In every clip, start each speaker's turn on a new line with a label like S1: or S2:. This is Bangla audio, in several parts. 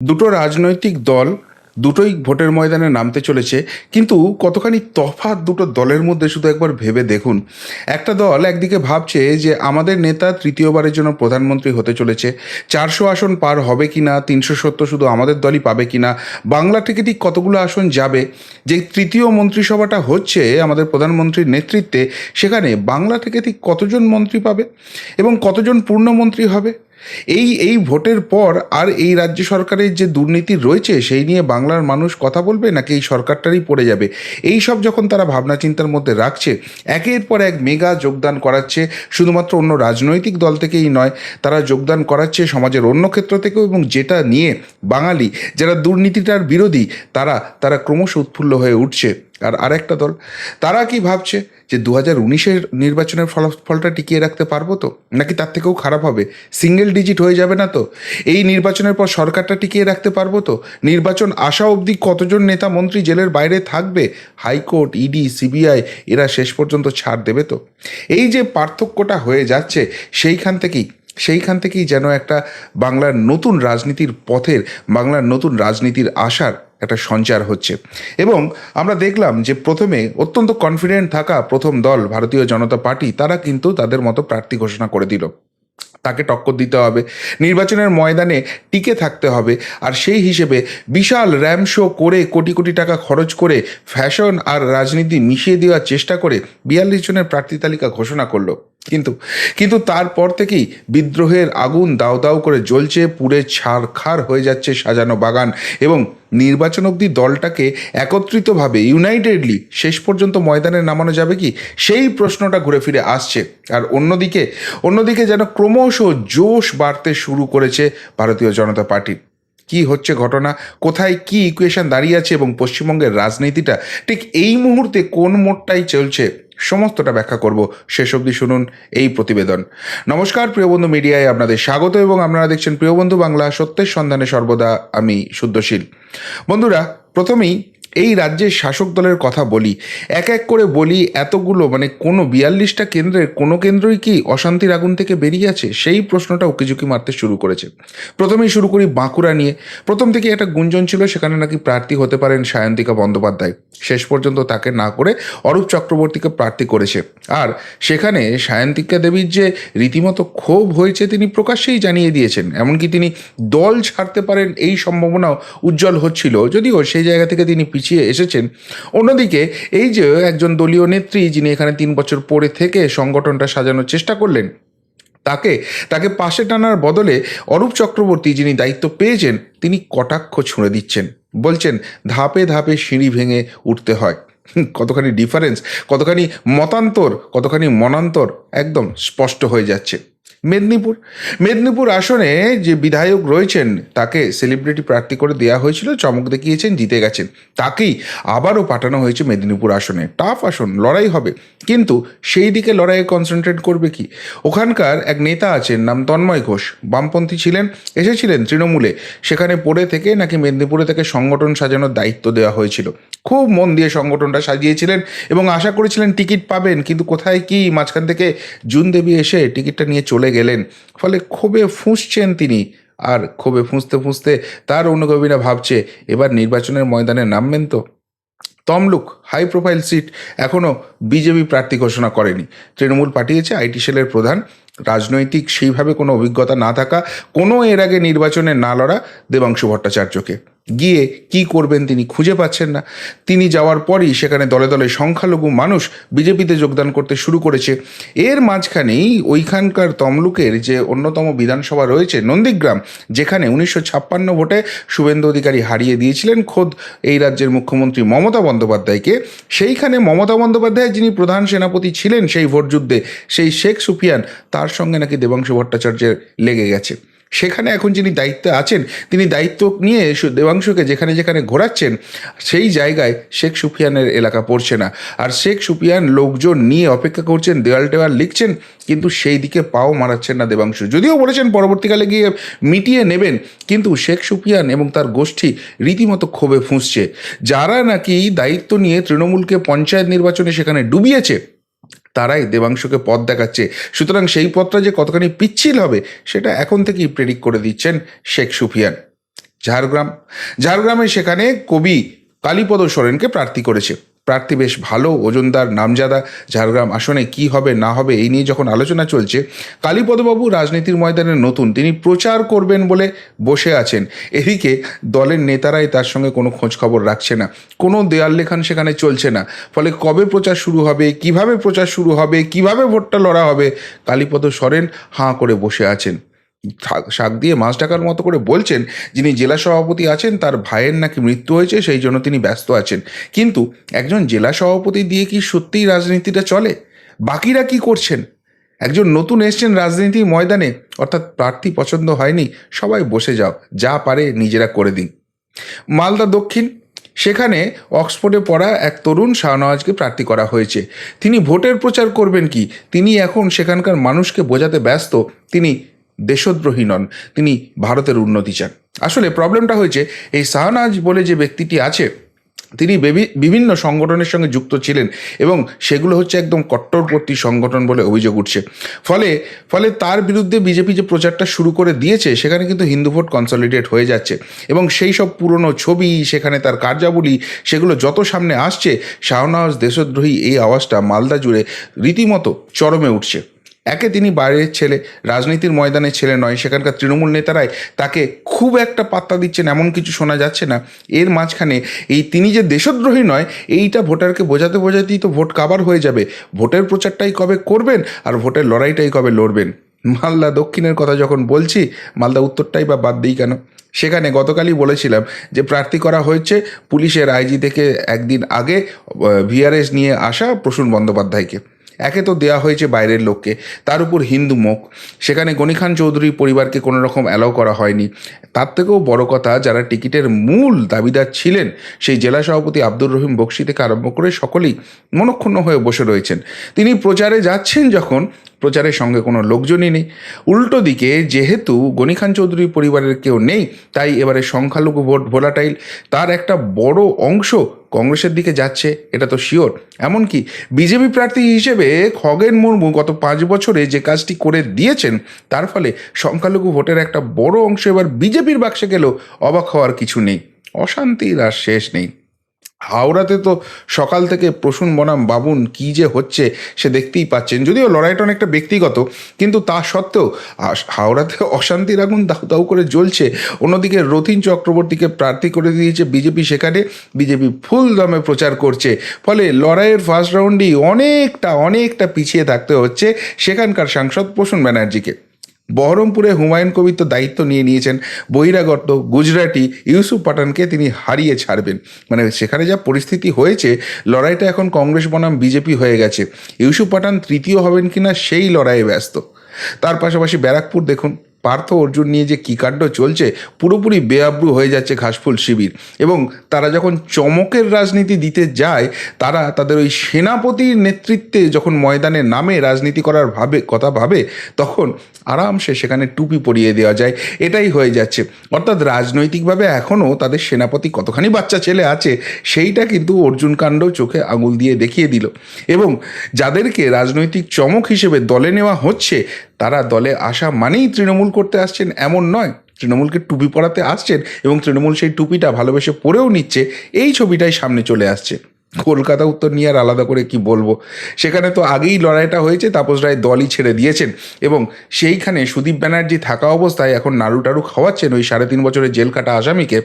S1: দুটো রাজনৈতিক দল দুটোই ভোটের ময়দানে নামতে চলেছে, কিন্তু কতখানি তফাৎ দুটো দলের মধ্যে শুধু একবার ভেবে দেখুন। একটা দল একদিকে ভাবছে যে আমাদের নেতা তৃতীয়বারের জন্য প্রধানমন্ত্রী হতে চলেছে, চারশো আসন পার হবে কি না তিনশো সত্তর শুধু আমাদের দলই পাবে কি না বাংলা থেকে ঠিক কতগুলো আসন যাবে যে তৃতীয় মন্ত্রিসভাটা হচ্ছে আমাদের প্রধানমন্ত্রীর নেতৃত্বে, সেখানে বাংলা থেকে ঠিক কতজন মন্ত্রী পাবে এবং কতজন পূর্ণমন্ত্রী হবে? এই এই ভোটের পর আর এই রাজ্য সরকারের যে দুর্নীতি রয়েছে, সেই নিয়ে বাংলার মানুষ কথা বলবে নাকি এই সরকারটারই পড়ে যাবে? এই সব যখন তারা ভাবনা চিন্তার মধ্যে রাখছে, একের পর এক মেগা যোগদান করাচ্ছে শুধুমাত্র অন্য রাজনৈতিক দল থেকেই নয়, তারা যোগদান করাচ্ছে সমাজের অন্য ক্ষেত্র থেকেও এবং যেটা নিয়ে বাঙালি, যারা দুর্নীতিটার বিরোধী, তারা তারা ক্রমশ উৎফুল্ল হয়ে উঠছে। আর আরেকটা দল, তারা কি ভাবছে যে দু হাজার উনিশের নির্বাচনের ফলাফলটা টিকিয়ে রাখতে পারব তো? নাকি তার থেকেও খারাপ হবে? সিঙ্গেল ডিজিট হয়ে যাবে না তো? এই নির্বাচনের পর সরকারটা টিকিয়ে রাখতে পারব তো? নির্বাচন আসা অবধি কতজন নেতা মন্ত্রী জেলের বাইরে থাকবে? হাইকোর্ট, ইডি, সিবিআই, এরা শেষ পর্যন্ত ছাড় দেবে তো? এই যে পার্থক্যটা হয়ে যাচ্ছে, সেইখান থেকেই সেইখান থেকেই যেন একটা বাংলার নতুন রাজনীতির পথের, বাংলার নতুন রাজনীতির আশার একটা সঞ্চার হচ্ছে। এবং আমরা দেখলাম যে প্রথমে অত্যন্ত কনফিডেন্ট থাকা প্রথম দল ভারতীয় জনতা পার্টি, তারা কিন্তু তাদের মতো প্রার্থী ঘোষণা করে দিল। তাকে টক্কর দিতে হবে, নির্বাচনের ময়দানে টিকে থাকতে হবে, আর সেই হিসেবে বিশাল র্যাম শো করে কোটি কোটি টাকা খরচ করে ফ্যাশন আর রাজনীতি মিশিয়ে দেওয়ার চেষ্টা করে বিয়াল্লিশ জনের প্রার্থী তালিকা ঘোষণা করল। কিন্তু কিন্তু তারপর থেকেই বিদ্রোহের আগুন দাও দাও করে জ্বলছে, পুড়ে ছারখার হয়ে যাচ্ছে সাজানো বাগান এবং নির্বাচন অবধি দলটাকে একত্রিতভাবে ইউনাইটেডলি শেষ পর্যন্ত ময়দানে নামানো যাবে কি? সেই প্রশ্নটা ঘুরে ফিরে আসছে। আর অন্যদিকে অন্যদিকে যেন ক্রমশ জোশ বাড়তে শুরু করেছে ভারতীয় জনতা পার্টির কি হচ্ছে ঘটনা? কোথায় কি ইকুয়েশন দাঁড়িয়ে আছে এবং পশ্চিমবঙ্গের রাজনীতিটা ঠিক এই মুহূর্তে কোন মোড়টাই চলছে? সমস্তটা ব্যাখ্যা করব। শেষ অবধি শুনুন এই প্রতিবেদন। নমস্কার, প্রিয় বন্ধু মিডিয়ায় আপনাদের স্বাগত এবং আপনারা দেখছেন প্রিয় বন্ধু বাংলা সত্যের সন্ধানে সর্বদা আমি শুদ্ধশীল। বন্ধুরা, প্রথমেই এই রাজ্যের শাসক দলের কথা বলি। এক এক করে বলি, এতগুলো মানে কোনো বিয়াল্লিশটা কেন্দ্রের কোনো কেন্দ্রই কি অশান্তির আগুন থেকে বেরিয়ে আছে? সেই প্রশ্নটা উকিঝুঁকি মারতে শুরু করেছে। প্রথমেই শুরু করি বাঁকুড়া নিয়ে। প্রথম থেকে একটা গুঞ্জন ছিল, সেখানে নাকি প্রার্থী হতে পারেন সায়ন্তিকা বন্দ্যোপাধ্যায়। শেষ পর্যন্ত তাকে না করে অরূপ চক্রবর্তীকে প্রার্থী করেছে। আর সেখানে সায়ন্তিকা দেবীর যে রীতিমতো ক্ষোভ হয়েছে, তিনি প্রকাশ্যেই জানিয়ে দিয়েছেন। এমনকি তিনি দল ছাড়তে পারেন এই সম্ভাবনাও উজ্জ্বল হচ্ছিল। যদিও সেই জায়গা থেকে তিনি পিছিয়ে এসেছেন। অন্যদিকে এই যে একজন দলীয় নেত্রী যিনি এখানে তিন বছর পরে থেকে সংগঠনটা সাজানোর চেষ্টা করলেন, তাকে তাকে পাশে টানার বদলে অরূপ চক্রবর্তী যিনি দায়িত্ব পেয়েছেন, তিনি কটাক্ষ ছুঁড়ে দিচ্ছেন। বলছেন, ধাপে ধাপে সিঁড়ি ভেঙে উঠতে হয়। কতখানি ডিফারেন্স কতখানি মতান্তর, কতখানি মনান্তর একদম স্পষ্ট হয়ে যাচ্ছে। মেদিনীপুর। মেদিনীপুর আসনে যে বিধায়ক রয়েছেন, তাকে সেলিব্রিটি প্রার্থী করে দেওয়া হয়েছিল, চমক দেখিয়েছেন, জিতে গেছেন। তাকেই আবারও পাঠানো হয়েছে মেদিনীপুর আসনে। টাফ আসন, লড়াই হবে। কিন্তু সেই দিকে লড়াইয়ে কনসেন্ট্রেট করবে কি? ওখানকার এক নেতা আছেন, নাম তন্ময় ঘোষ। বামপন্থী ছিলেন, এসেছিলেন তৃণমূলে। সেখানে পড়ে থেকে নাকি মেদিনীপুরে থেকে সংগঠন সাজানোর দায়িত্ব দেওয়া হয়েছিল। খুব মন দিয়ে সংগঠনটা সাজিয়েছিলেন এবং আশা করেছিলেন টিকিট পাবেন, কিন্তু কোথায় কি, মাঝখান থেকে জুন দেবী এসে টিকিটটা নিয়ে চলে গেলেন। ফলে ক্ষোভে ফুঁসছেন তিনি। আর ক্ষোভে ফুঁসতে ফুঁসতে তার অনুগমীরা ভাবছে, এবার নির্বাচনের ময়দানে নামবেন তো? তমলুক, হাই প্রোফাইল সিট এখনও বিজেপি প্রার্থী ঘোষণা করেনি। তৃণমূল পাঠিয়েছে আইটি সেলের প্রধান। রাজনৈতিক সেইভাবে কোনো অভিজ্ঞতা না থাকা, কোনো এর আগে নির্বাচনে না লড়া দেবাংশু ভট্টাচার্যকে। গিয়ে কি করবেন তিনি খুঁজে পাচ্ছেন না। তিনি যাওয়ার পরই সেখানে দলে দলে সংখ্যালঘু মানুষ বিজেপিতে যোগদান করতে শুরু করেছে। এর মাঝখানেই ওইখানকার তমলুকের যে অন্যতম বিধানসভা রয়েছে নন্দীগ্রাম, যেখানে উনিশশো ছাপ্পান্ন ভোটে শুভেন্দু অধিকারী হারিয়ে দিয়েছিলেন খোদ এই রাজ্যের মুখ্যমন্ত্রী মমতা বন্দ্যোপাধ্যায়কে। সেইখানে মমতা বন্দ্যোপাধ্যায় যিনি প্রধান সেনাপতি ছিলেন সেই ভোটযুদ্ধে সেই শেখ সুফিয়ান, তার সঙ্গে নাকি দেবাংশু ভট্টাচার্যের লেগে গেছে। সেখানে এখন যিনি দায়িত্বে আছেন, তিনি দায়িত্ব নিয়ে দেবাংশুকে যেখানে যেখানে ঘোরাচ্ছেন, সেই জায়গায় শেখ সুফিয়ানের এলাকা পড়ছে না। আর শেখ সুফিয়ান লোকজন নিয়ে অপেক্ষা করছেন দেওয়াল টেওয়াল লিখছেন, কিন্তু সেই দিকে পাও মারাচ্ছেন না দেবাংশু। যদিও বলেছেন পরবর্তীকালে গিয়ে মিটিয়ে নেবেন, কিন্তু শেখ সুফিয়ান এবং তার গোষ্ঠী রীতিমতো ক্ষোভে ফুঁসছে। যারা নাকি দায়িত্ব নিয়ে তৃণমূলকে পঞ্চায়েত নির্বাচনে সেখানে ডুবিয়েছে তারাই দেবাংশুকে পথ দেখাচ্ছে। সুতরাং সেই পথটা যে কতখানি পিচ্ছিল হবে, সেটা এখন থেকেই প্রেডিক করে দিচ্ছেন শেখ সুফিয়ান। ঝাড়গ্রাম, ঝাড়গ্রামে সেখানে কবি কালীপদ সোরেনকে প্রার্থী করেছে। প্রার্থী বেশ ভালো। ওজনদার নামজাদা ঝাড়গ্রাম আসনে কি হবে, না হবে, এই নিয়ে যখন আলোচনা চলছে, কালীপদবাবু রাজনীতির ময়দানে নতুন। তিনি প্রচার করবেন বলে বসে আছেন। এদিকে দলের নেতারাই তার সঙ্গে কোনো খোঁজ খবর রাখছে না। কোনো দেয়াল লেখান সেখানে চলছে না। ফলে কবে প্রচার শুরু হবে, কীভাবে প্রচার শুরু হবে, কীভাবে ভোটটা লড়া হবে, কালীপদ সরেন হাঁ করে বসে আছেন। শাক দিয়ে মাছ ডাকার মতো করে বলছেন যিনি জেলা সভাপতি আছেন তার ভাইয়ের নাকি মৃত্যু হয়েছে, সেই জন্য তিনি ব্যস্ত আছেন। কিন্তু একজন জেলা সভাপতি দিয়ে কি সত্যিই রাজনীতিটা চলে? বাকিরা কি করছেন? একজন নতুন এসছেন রাজনীতির ময়দানে, অর্থাৎ প্রার্থী পছন্দ হয়নি, সবাই বসে যাও, যা পারে নিজেরা করে দিন। মালদা দক্ষিণ, সেখানে অক্সফোর্ডে পড়া এক তরুণ শাহনওয়াজকে প্রার্থী করা হয়েছে। তিনি ভোটের প্রচার করবেন কি? তিনি এখন সেখানকার মানুষকে বোঝাতে ব্যস্ত। তিনি দেশদ্রোহী নন, তিনি ভারতের উন্নতি চান। আসলে প্রবলেমটা হয়েছে, এই শাহনাজ বলে যে ব্যক্তিটি আছে, তিনি বিভিন্ন সংগঠনের সঙ্গে যুক্ত ছিলেন এবং সেগুলো হচ্ছে একদম কট্টরপন্থী সংগঠন বলে অভিযোগ উঠছে। ফলে ফলে তার বিরুদ্ধে বিজেপি যে প্রচারটা শুরু করে দিয়েছে, সেখানে কিন্তু হিন্দু ভোট কনসলিডেট হয়ে যাচ্ছে এবং সেই সব পুরনো ছবি, সেখানে তার কার্যাবলী, সেগুলো যত সামনে আসছে শাহনওয়াজ দেশদ্রোহী এই আওয়াজটা মালদা জুড়ে রীতিমতো চরমে উঠছে। একে তিনি বাইরের ছেলে, রাজনীতির ময়দানের ছেলে নয়। সেখানকার তৃণমূল নেতারাই তাকে খুব একটা পাত্তা দিচ্ছেন, এমন কিছু শোনা যাচ্ছে না। এর মাঝখানে এই তিনি যে দেশদ্রোহী নয়, এইটা ভোটারকে বোঝাতে বোঝাতেই তো ভোট কাবার হয়ে যাবে। ভোটের প্রচারটাই কবে করবেন আর ভোটের লড়াইটাই কবে লড়বেন? মালদা দক্ষিণের কথা যখন বলছি, মালদা উত্তরটাই বা বাদ দিই কেন? সেখানে গতকালই বলেছিলাম যে প্রার্থী করা হয়েছে পুলিশের আইজি থেকে একদিন আগে ভিআরএস নিয়ে আসা প্রসূন বন্দ্যোপাধ্যায়কে। একে তো দেওয়া হয়েছে বাইরের লোককে। তার উপর হিন্দু মুখ। সেখানে গনি খান চৌধুরী পরিবারকে কোনো রকম অ্যালাউ করা হয়নি। তার থেকেও বড় কথা, যারা টিকিটের মূল দাবিদার ছিলেন, সেই জেলা সভাপতি আব্দুর রহিম বক্সি থেকে আরম্ভ করে সকলেই মনক্ষুণ্ণ হয়ে বসে রয়েছেন। তিনি প্রচারে যাচ্ছেন যখন প্রচারের সঙ্গে কোনো লোকজনই নেই। উল্টো দিকে, যেহেতু গনি খান চৌধুরী পরিবারের কেউ নেই, তাই এবারে সংখ্যালঘু ভোট ভোলাটাইল তার একটা বড় অংশ কংগ্রেসের দিকে যাচ্ছে, এটা তো শিওর। এমনকি বিজেপি প্রার্থী হিসেবে খগেন মুর্মু গত পাঁচ বছরে যে কাজটি করে দিয়েছেন, তার ফলে সংখ্যালঘু ভোটের একটা বড় অংশ এবার বিজেপির বাক্সে গেলেও অবাক হওয়ার কিছু নেই। অশান্তির আর শেষ নেই। হাওড়াতে তো সকাল থেকে প্রসূন বনাম বাবুন কি যে হচ্ছে সে দেখতেই পাচ্ছেন। যদিও লড়াইটা অনেকটা ব্যক্তিগত, কিন্তু তা সত্ত্বেও হাওড়াতে অশান্তির আগুন দাউ দাউ করে জ্বলছে। অন্যদিকে রথিন চক্রবর্তীকে প্রার্থী করে দিয়েছে বিজেপি সেখানে। বিজেপি ফুল দমে প্রচার করছে। ফলে লড়াইয়ের ফার্স্ট রাউন্ডেই অনেকটা অনেকটা পিছিয়ে থাকতে হচ্ছে সেখানকার সাংসদ প্রসূন ব্যানার্জিকে। বহরমপুরে হুমায়ুন কবির তো দায়িত্ব নিয়ে নিয়েছেন। বহিরাগত গুজরাটি ইউসুফ পাঠানকে তিনি হারিয়ে ছাড়বেন। মানে সেখানে যা পরিস্থিতি হয়েছে, লড়াইটা এখন কংগ্রেস বনাম বিজেপি হয়ে গেছে। ইউসুফ পাঠান তৃতীয় হবেন কিনা সেই লড়াইয়ে ব্যস্ত। তার পাশাপাশি ব্যারাকপুর দেখুন পার্থ অর্জুন নিয়ে যে কী কাণ্ড চলছে, পুরোপুরি বেআব্রু হয়ে যাচ্ছে ঘাসফুল শিবির। এবং তারা যখন চমকের রাজনীতি দিতে যায়, তারা তাদের ওই সেনাপতির নেতৃত্বে যখন ময়দানে নামে রাজনীতি করার ভাবে, কথা ভাবে, তখন আরামসে সেখানে টুপি পরিয়ে দেওয়া যায়। এটাই হয়ে যাচ্ছে। অর্থাৎ রাজনৈতিকভাবে এখনও তাদের সেনাপতি কতখানি বাচ্চা ছেলে আছে, সেইটা কিন্তু অর্জুন কাণ্ড চোখে আঙুল দিয়ে দেখিয়ে দিল। এবং যাদেরকে রাজনৈতিক চমক হিসেবে দলে নেওয়া হচ্ছে, তারা দলে আসা মানেই তৃণমূল করতে আসছেন এমন নয়। তৃণমূলকে টুপি পরাতে আসছেন এবং তৃণমূল সেই টুপিটা ভালোবেসে পরেও নিচ্ছে, এই ছবিটাই সামনে চলে আসছে। কলকাতা উত্তর নিয়ে আর আলাদা করে কি বলব? সেখানে তো আগেই লড়াইটা হয়েছে, তাপস রায় দলই ছেড়ে দিয়েছেন এবং সেইখানে সুদীপ ব্যানার্জি থাকা অবস্থায় এখন নাড়ু টাড়ু খাওয়াচ্ছেন ওই সাড়ে তিন বছরের জেল কাটা আসামিকে।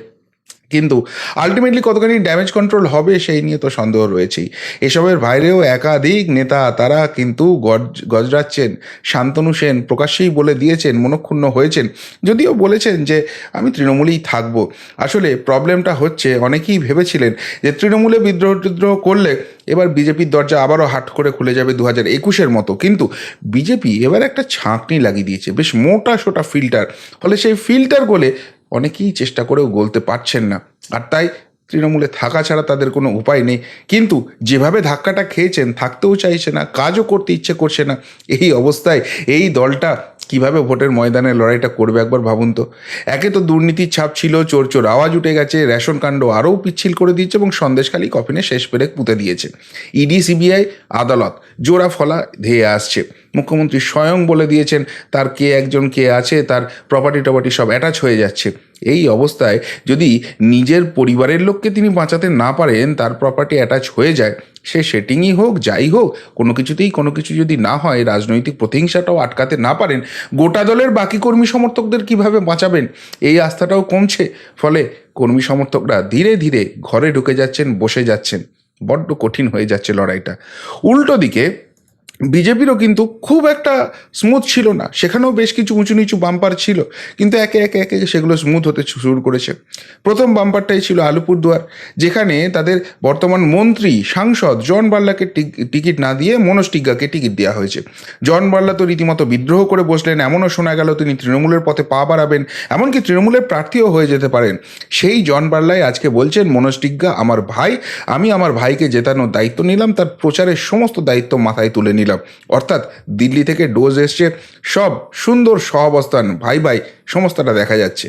S1: কিন্তু আলটিমেটলি কতখানি ড্যামেজ কন্ট্রোল হবে সেই নিয়ে তো সন্দেহ রয়েছেই। এসবের বাইরেও একাধিক নেতা, তারা কিন্তু গজ, গজরাচ্ছেন, শান্তনু সেন প্রকাশ্যেই বলে দিয়েছেন, মনক্ষুণ্ণ হয়েছেন। যদিও বলেছেন যে, আমি তৃণমূলেই থাকব। আসলে প্রবলেমটা হচ্ছে, অনেকেই ভেবেছিলেন যে তৃণমূলে বিদ্রোহ টিদ্রোহ করলে এবার বিজেপির দরজা আবারও হাট করে খুলে যাবে দু হাজার একুশের মতো। কিন্তু বিজেপি এবার একটা ছাঁকনি লাগিয়ে দিয়েছে, বেশ মোটা সোটা ফিল্টার ফলে সেই ফিল্টার গোলে অনেকেই চেষ্টা করেও গলতে পারছেন না। আর তাই তৃণমূলে থাকা ছাড়া তাদের কোনো উপায় নেই। কিন্তু যেভাবে ধাক্কাটা খেয়েছেন, থাকতেও চাইছে না, কাজও করতে ইচ্ছে করছে না, এই অবস্থায় এই দলটা কীভাবে ভোটের ময়দানে লড়াইটা করবে একবার ভাবুন তো। একে তো দুর্নীতির ছাপ ছিল, চোর চোর আওয়াজ উঠে গেছে, রেশন কাণ্ড আরও পিচ্ছিল করে দিয়েছে এবং সন্দেশখালী কফিনে শেষ পেরেক পুঁতে দিয়েছে। ইডি, সিবিআই, আদালত, জোড়া ফলা ধেয়ে আসছে। মুখ্যমন্ত্রী স্বয়ং বলে দিয়েছেন, তার কে একজন কে আছে, তার প্রপার্টি টপার্টি সব অ্যাটাচ হয়ে যাচ্ছে। এই অবস্থায় যদি নিজের পরিবারের লোককে তিনি বাঁচাতে না পারেন, তার প্রপার্টি অ্যাটাচ হয়ে যায়। সে সেটিংই হোক, যাই হোক, কোনো কিছুতেই কোনো কিছু যদি না হয়, রাজনৈতিক প্রতিহিংসাটাও আটকাতে না পারেন, গোটা দলের বাকি কর্মী সমর্থকদের কীভাবে বাঁচাবেন? এই আস্থাটাও কমছে, ফলে কর্মী সমর্থকরা ধীরে ধীরে ঘরে ঢুকে যাচ্ছেন, বসে যাচ্ছেন, বড্ড কঠিন হয়ে যাচ্ছে লড়াইটা। উল্টো দিকে বিজেপিরও কিন্তু খুব একটা স্মুথ ছিল না। সেখানেও বেশ কিছু উঁচু নিচু বাম্পার ছিল। কিন্তু একে একে একে সেগুলো স্মুথ হতে শুরু করেছে। প্রথম বাম্পারটাই ছিল আলিপুরদুয়ার, যেখানে তাদের বর্তমান মন্ত্রী, সাংসদ জন বার্লাকে টিক- টিকিট না দিয়ে মনোজ টিগ্গাকে টিকিট দেওয়া হয়েছে। জন বার্লা তো রীতিমতো বিদ্রোহ করে বসলেন, এমনও শোনা গেল তিনি তৃণমূলের পথে পা বাড়াবেন। এমনকি তৃণমূলের প্রার্থীও হয়ে যেতে পারেন। সেই জন বার্লাই আজকে বলছেন, মনোজ টিগ্গা আমার ভাই, আমি আমার ভাইকে জেতানোর দায়িত্ব নিলাম, তার প্রচারের সমস্ত দায়িত্ব মাথায় তুলে নিলাম। অর্থাৎ দিল্লি থেকে ডোজ এসছে, সব সুন্দর সহাবস্থান, ভাই ভাই, সমস্তটা দেখা যাচ্ছে।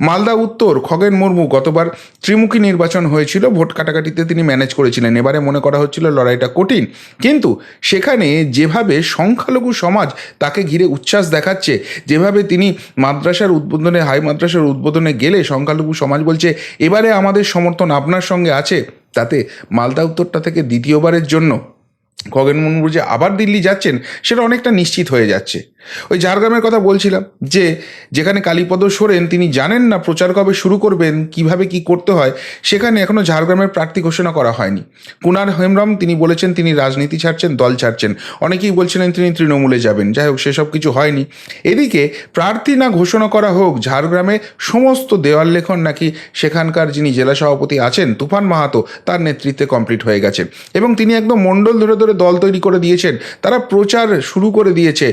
S1: মালদা, উত্তর, খগেন, মুর্মু গতবার ত্রিমুখী নির্বাচন হয়েছিল, ভোট কাটাকাটিতে তিনি ম্যানেজ করেছিলেন। এবারে মনে করা হচ্ছিল লড়াইটা কঠিন। কিন্তু সেখানে যেভাবে সংখ্যালঘু সমাজ তাকে ঘিরে উচ্ছ্বাস দেখাচ্ছে, যেভাবে তিনি মাদ্রাসার উদ্বোধনে, হাই মাদ্রাসার উদ্বোধনে গেলে সংখ্যালঘু সমাজ বলছে, এবারে আমাদের সমর্থন আপনার সঙ্গে আছে, তাতে মালদা, উত্তরটা থেকে দ্বিতীয়বারের জন্য। খগেন মুর্মু যে আবার দিল্লি যাচ্ছেন সেটা অনেকটা নিশ্চিত হয়ে যাচ্ছে। ওই ঝাড়গ্রামের কথা বলছিলাম যে, যেখানে কালীপদ সোরেন তিনি জানেন না প্রচার কবে শুরু করবেন, কীভাবে কি করতে হয়, সেখানে এখনও ঝাড়গ্রামের প্রার্থী ঘোষণা করা হয়নি। কুনার হেমব্রম তিনি বলেছেন তিনি রাজনীতি ছাড়ছেন, দল ছাড়ছেন। অনেকেই বলছিলেন তিনি তৃণমূলে যাবেন, যাই হোক, সেসব কিছু হয়নি। এদিকে প্রার্থী না ঘোষণা করা হোক, ঝাড়গ্রামে সমস্ত দেওয়াল লেখন নাকি সেখানকার যিনি জেলা সভাপতি আছেন, তুফান মাহাতো, তার নেতৃত্বে কমপ্লিট হয়ে গেছে। এবং তিনি একদম মণ্ডল ধরে ধরে দল তৈরি করে দিয়েছেন, তারা প্রচার শুরু করে দিয়েছে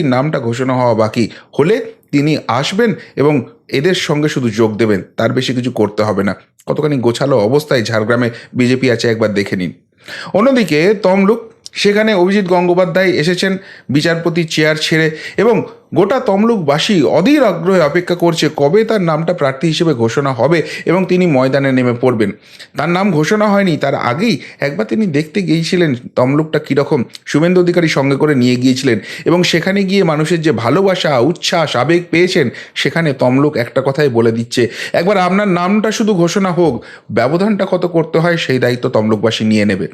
S1: প্রার্থীর নামটা ঘোষণা হওয়া বাকি। হলে তিনি আসবেন এবং এদের সঙ্গে শুধু যোগ দেবেন, তার বেশি কিছু করতে হবে না। কতখানি গোছালো অবস্থায় ঝাড়গ্রামে বিজেপি আছে, একবার দেখে নিন। অন্যদিকে তমলুক সেখানে অভিজিৎ গঙ্গোপাধ্যায় এসেছেন বিচারপতি চেয়ার ছেড়ে এবং গোটা তমলুকবাসী অধীর আগ্রহে অপেক্ষা করছে কবে তার নামটা প্রার্থী হিসেবে ঘোষণা হবে এবং তিনি ময়দানে নেমে পড়বেন। তার নাম ঘোষণা হয়নি, তার আগেই একবার তিনি দেখতে গিয়েছিলেন তমলুকটা কীরকম। শুভেন্দু অধিকারী সঙ্গে করে নিয়ে গিয়েছিলেন এবং সেখানে গিয়ে মানুষের যে ভালোবাসা, উচ্ছ্বাস, আবেগ পেয়েছেন, সেখানে তমলুক একটা কথাই বলে দিচ্ছে। একবার আপনার নামটা শুধু ঘোষণা হোক, ব্যবধানটা কত করতে হয় সেই দায়িত্ব তমলুকবাসী নিয়ে নেবে।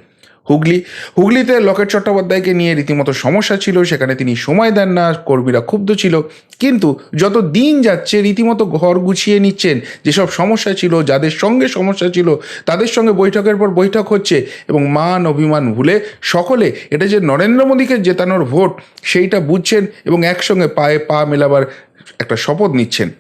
S1: হুগলি, হুগলিতে লকেট চট্টোপাধ্যায়কে নিয়ে রীতিমতো সমস্যা ছিল, সেখানে তিনি সময় দেন না, কর্মীরা ক্ষুব্ধ ছিল। কিন্তু যত দিন যাচ্ছে, রীতিমতো ঘর গুছিয়ে নিচ্ছেন। যেসব সমস্যা ছিল, যাদের সঙ্গে সমস্যা ছিল, তাদের সঙ্গে বৈঠকের পর বৈঠক হচ্ছে এবং মান অভিমান ভুলে সকলে এটা যে নরেন্দ্র মোদীকে জেতানোর ভোট, সেইটা বুঝছেন এবং একসঙ্গে পায়ে পা মেলাবার একটা শপথ নিচ্ছেন।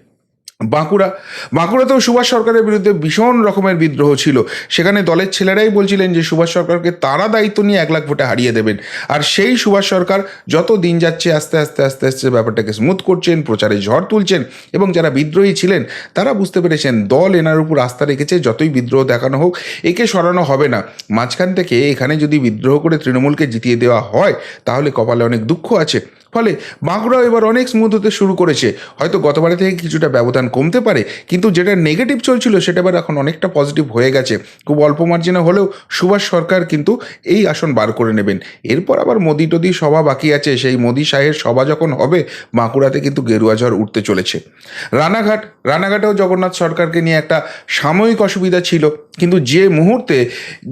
S1: বাঁকুড়া, বাঁকুড়াতেও সুভাষ সরকারের বিরুদ্ধে ভীষণ রকমের বিদ্রোহ ছিল। সেখানে দলের ছেলেরাই বলছিলেন যে, সুভাষ সরকারকে তারা দায়িত্ব নিয়ে এক লাখ ভোটে হারিয়ে দেবেন। আর সেই সুভাষ সরকার যত দিন যাচ্ছে আস্তে আস্তে আস্তে আস্তে ব্যাপারটাকে স্মুথ করছেন, প্রচারে ঝড় তুলছেন এবং যারা বিদ্রোহী ছিলেন, তারা বুঝতে পেরেছেন দল এনার উপর আস্থা রেখেছে, যতই বিদ্রোহ দেখানো হোক, একে সরানো হবে না। মাঝখান থেকে এখানে যদি বিদ্রোহ করে তৃণমূলকে জিতিয়ে দেওয়া হয়, তাহলে কপালে অনেক দুঃখ আছে। ফলে বাঁকুড়াও এবার অনেক স্মুথ হতে শুরু করেছে। হয়তো গতবারে থেকে কিছুটা ব্যবধান কমতে পারে, কিন্তু যেটা নেগেটিভ চলছিল সেটা এবার এখন অনেকটা পজিটিভ হয়ে গেছে। খুব অল্প মার্জিনে হলেও সুভাষ সরকার কিন্তু এই আসন বার করে নেবেন। এরপর আবার মোদি টদি সভা বাকি আছে, সেই মোদি শাহের সভা যখন হবে, বাঁকুড়াতে কিন্তু গেরুয়া ঝড় উঠতে চলেছে। রানাঘাট, রানাঘাটেও জগন্নাথ সরকারকে নিয়ে একটা সাময়িক অসুবিধা ছিল, কিন্তু যে মুহূর্তে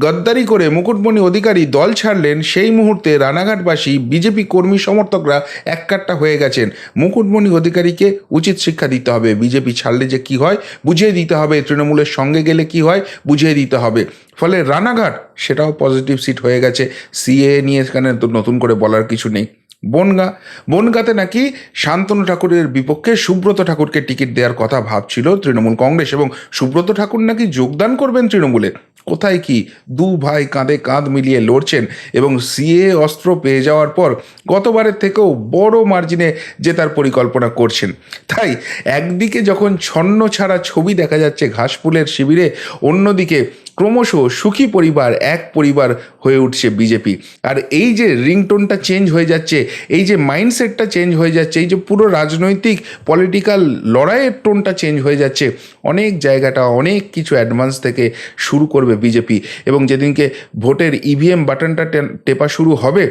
S1: গদ্দারি করে মুকুটমণি অধিকারী দল ছাড়লেন, সেই মুহূর্তে রানাঘাটবাসী, বিজেপি কর্মী সমর্থকরা এককাট্টা হয়ে গেছেন। মুকুটমণি অধিকারীকে উচিত শিক্ষা দিতে হবে। বিজেপি ছাড়লে যে কি হয়? বুঝিয়ে দিতে হবে। তৃণমূলের সঙ্গে গেলে কি হয়? বুঝিয়ে দিতে হবে। ফলে রানাঘাট, সেটাও পজিটিভ সিট হয়ে গেছে। সিএ নিয়ে এখানে তো নতুন করে বলার কিছু নেই। বনগা, বনগাতে নাকি শান্তনু ঠাকুরের বিপক্ষে সুব্রত ঠাকুরকে টিকিট দেওয়ার কথা ভাবছিল তৃণমূল কংগ্রেস এবং সুব্রত ঠাকুর নাকি যোগদান করবেন তৃণমূলে। কোথায় কি দু ভাই কাঁধে কাঁধ মিলিয়ে লড়ছেন এবং সিএ অস্ত্র পেয়ে যাওয়ার পর গতবারের থেকেও বড় মার্জিনে জেতার পরিকল্পনা করছেন। তাই একদিকে যখন ছন্ন ছাড়া ছবি দেখা যাচ্ছে ঘাসফুলের শিবিরে, অন্যদিকে ক্রমশ সুখী পরিবার, এক পরিবার হয়ে উঠছে বিজেপি। আর এই যে রিংটোনটা চেঞ্জ হয়ে যাচ্ছে, এই যে মাইন্ডসেটটা চেঞ্জ হয়ে যাচ্ছে, এই যে পুরো রাজনৈতিক পলিটিক্যাল লড়াইয়ের টোনটা চেঞ্জ হয়ে যাচ্ছে, অনেক জায়গাটা, অনেক কিছু অ্যাডভান্স থেকে শুরু করবে বিজেপি এবং যেদিনকে ভোটের ইভিএম বাটনটা টেপা শুরু হবে,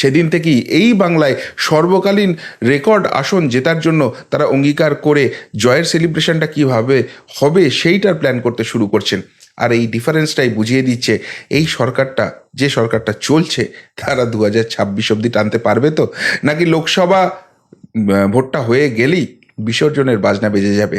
S1: সেদিন থেকেই এই বাংলায় সর্বকালীন রেকর্ড আসন জেতার জন্য তারা অঙ্গীকার করে জয়ের সেলিব্রেশনটা কীভাবে হবে সেইটার প্ল্যান করতে শুরু করছেন। আর এই ডিফারেন্সটাই বুঝিয়ে দিচ্ছে এই সরকারটা, যে সরকারটা চলছে, তারা দু হাজার ছাব্বিশ অব্দি টানতে পারবে তো? নাকি লোকসভা ভোটটা হয়ে গেলেই বিসর্জনের বাজনা বেজে যাবে?